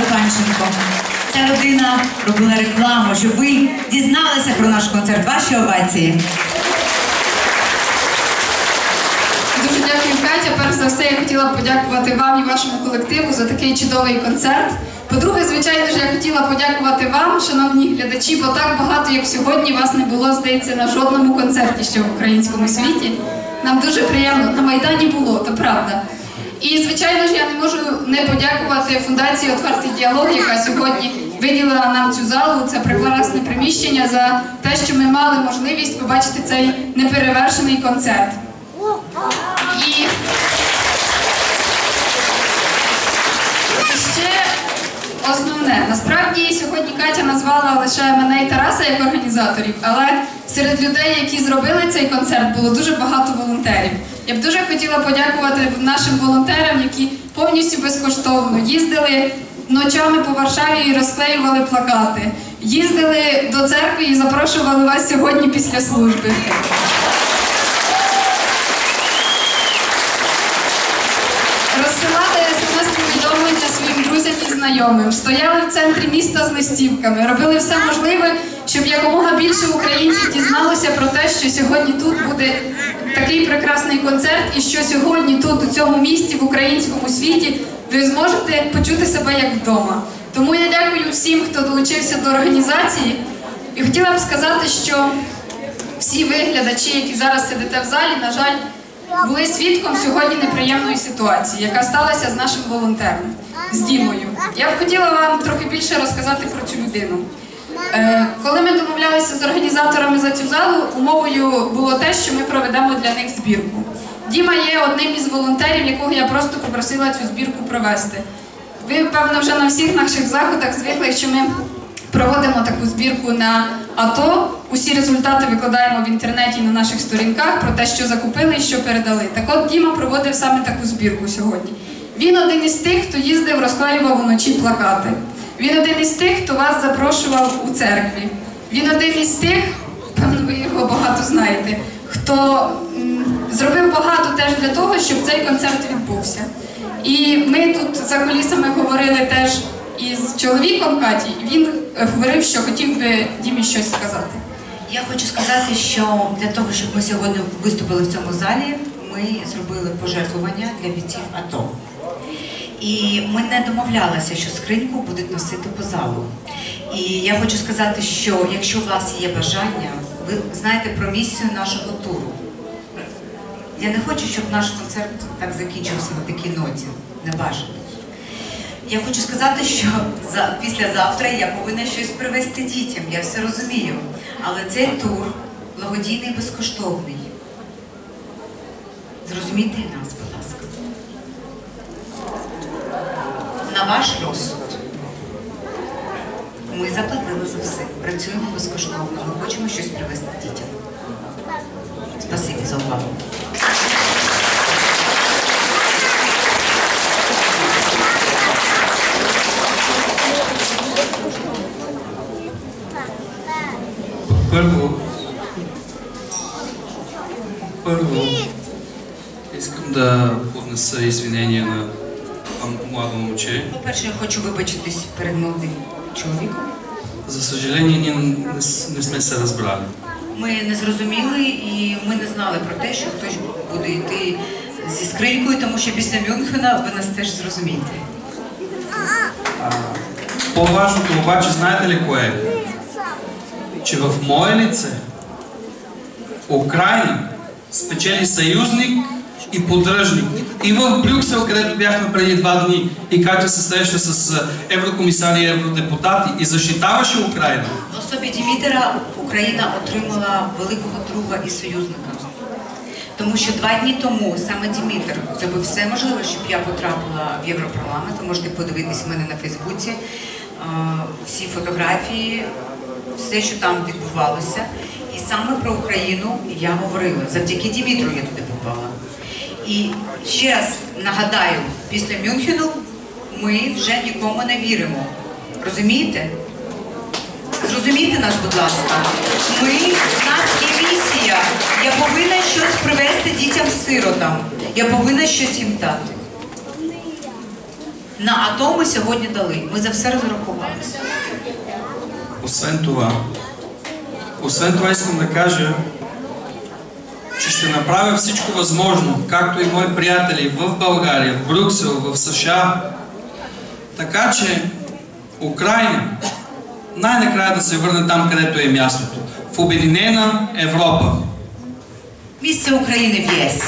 Панченко. Ця людина робила рекламу, щоб ви дізналися про наш концерт. Ваші овації. Дуже дякую, Катя. Перш за все, я хотіла подякувати вам і вашому колективу за такий чудовий концерт. По-друге, звичайно ж, я хотіла подякувати вам, шановні глядачі, бо так багато, як сьогодні, вас не було, здається, на жодному концерті ще в українському світі. Нам дуже приємно. На Майдані було, то правда. І, звичайно ж, я не можу не подякувати фундації Отвертий діалог, яка сьогодні виділила нам цю залу, це прекрасне приміщення за те, що ми мали можливість побачити цей неперевершений концерт. І ще основне. Насправді сьогодні Катя назвала лише мене і Тараса як організаторів, але серед людей, які зробили цей концерт, було дуже багато волонтерів. Я б дуже хотіла подякувати нашим волонтерам, які повністю безкоштовно їздили ночами по Варшаві і розклеювали плакати. Їздили до церкви і запрошували вас сьогодні після служби. Розсилали смс-повідомлення своїм друзям і знайомим, стояли в центрі міста з листівками, робили все можливе, щоб якомога більше українців дізналося про те, що сьогодні тут буде такий прекрасний концерт, і що сьогодні тут, у цьому місті, в українському світі, ви зможете почути себе як вдома. Тому я дякую всім, хто долучився до організації, і хотіла б сказати, що всі ви, глядачі, які зараз сидите в залі, на жаль, були свідком сьогодні неприємної ситуації, яка сталася з нашим волонтером, з Дімою. Я б хотіла вам трохи більше розказати про цю людину. Е, коли ми домовлялися з організаторами за цю залу, умовою було те, що ми проведемо для них збірку. Діма є одним із волонтерів, якого я просто попросила цю збірку провести. Ви, певно, вже на всіх наших заходах звикли, що ми проводимо таку збірку на АТО. Усі результати викладаємо в інтернеті на наших сторінках про те, що закупили і що передали. Так от Діма проводив саме таку збірку сьогодні. Він один із тих, хто їздив, розклеював уночі плакати. Він один із тих, хто вас запрошував у церкві. Він один із тих, певно, ви його багато знаєте, хто зробив багато теж для того, щоб цей концерт відбувся. І ми тут за кулісами говорили теж із чоловіком Каті. і Він е, говорив, що хотів би Дімі щось сказати. Я хочу сказати, що для того, щоб ми сьогодні виступили в цьому залі, ми зробили пожертвування для бійців АТО. І ми не домовлялися, що скриньку будуть носити по залу. І я хочу сказати, що якщо у вас є бажання, ви знаєте про місію нашого туру. Я не хочу, щоб наш концерт так закінчився на такій ноті. Не бажано. Я хочу сказати, що за, післязавтра я повинна щось привезти дітям, я все розумію. Але цей тур благодійний безкоштовний. Зрозумійте нас, будь ласка. На ваш розсуд. Ми заплатили за все. Працюємо безкоштовно. Ми хочемо щось привезти дітям. Спасибі за увагу. Първо, първо искам да поднеса извинения на това младо момче. По-перше, я хочу вибачитись перед молодим чоловіком. За съжаление, ние не, с- не сме се разбрали. Ми не зрозуміли і ми не знали про те, що хтось буде йти зі скринькою, тому що після Мюнхена ви нас теж зрозумієте. А, по-важното обаче, знаете ли кое е? Че в мое лице Украина спечели съюзник и поддръжник. И в Брюксел, където бяхме преди два дни и Катя се среща с а, еврокомисари и евродепутати и защитаваше Украина. В особі Дімітера Україна отримала великого друга і союзника. Тому що два дні тому саме Дімітер зробив все можливе, щоб я потрапила в Європарламент. Ви можете подивитись в мене на Фейсбуці е, всі фотографії, все, що там відбувалося. І саме про Україну я говорила. Завдяки Дімітру я туди попала. І ще раз нагадаю, після Мюнхену ми вже нікому не віримо. Розумієте? Зрозумійте нас, будь ласка. Ми, в нас є місія. Я повинна щось привезти дітям-сиротам. Я повинна щось їм дати. На АТО ми сьогодні дали. Ми за все розрахувалися. Освен това, освен това искам да кажа, ще направя всичко възможно, както и мои приятели в България, в Брюксел, в США, така че Украина най-накрая да се върне там, където е мястото. В Обединена Европа. Місце України в ЄС.